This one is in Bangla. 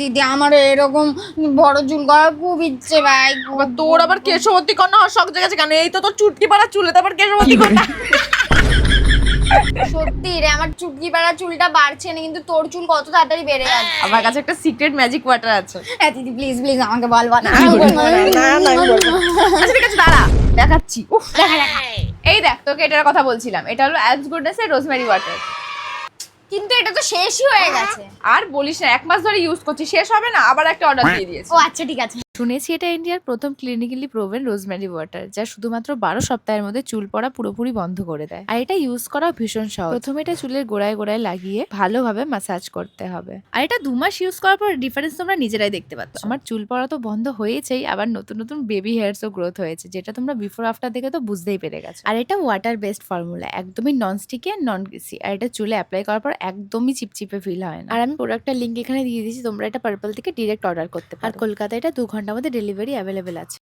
দিদি আমার এরকম বড় চুল করার খুব ইচ্ছে ভাই তোর আবার কেশবতী কন্যা হওয়ার শখ জেগেছে কেন এই তো তোর চুটকি পাড়া চুলে তো আবার কেশবতী কন্যা সত্যি রে আমার চুটকি পাড়া চুলটা বাড়ছে না কিন্তু তোর চুল কত তাড়াতাড়ি বেড়ে যাচ্ছে আমার কাছে একটা সিক্রেট ম্যাজিক ওয়াটার আছে হ্যাঁ দিদি প্লিজ প্লিজ আমাকে বল বল আচ্ছা ঠিক আছে দাঁড়া দেখাচ্ছি উফ দেখা দেখা এই দেখ তোকে এটার কথা বলছিলাম এটা হলো অ্যাজ গুডনেস এর রোজমেরি ওয়াটার কিন্তু এটা তো শেষই হয়ে গেছে। আর বলিস না এক মাস ধরে ইউজ করছি শেষ হবে না আবার একটা অর্ডার দিয়ে দিয়েছি। ও আচ্ছা ঠিক আছে। শুনেছি এটা ইন্ডিয়ার প্রথম ক্লিনিক্যালি প্রোভেন রোজমেরি ওয়াটার যা শুধুমাত্র বারো সপ্তাহের মধ্যে চুল পড়া পুরোপুরি বন্ধ করে দেয়। আর এটা ইউজ করা ভীষণ সহজ। প্রথমে এটা চুলের গোড়ায় গোড়ায় লাগিয়ে ভালোভাবে ম্যাসাজ করতে হবে। আর এটা দু মাস ইউজ করার পর ডিফারেন্স তোমরা নিজেরাই দেখতে পাচ্ছ। আমার চুল পড়া তো বন্ধ হয়েছেই, আবার নতুন নতুন বেবি হেয়ারসও গ্রোথ হয়েছে, যেটা তোমরা বিফোর আফটার দেখে তো বুঝতেই পেরে গেছো। আর এটা ওয়াটার বেসড ফর্মুলা একদমই নন স্টিকি আর নন গ্রিসি আর এটা চুলে অ্যাপ্লাই করার পর একদমই চিপচিপে ফিল হয় না। আর আমি প্রোডাক্টের লিঙ্ক এখানে দিয়ে দিয়েছি, তোমরা এটা পার্পল থেকে ডিরেক্ট অর্ডার করতে পারো। আর কলকাতায় এটা দু ঘণ্টার মধ্যে ডেলিভারি অ্যাভেলেবেল আছে।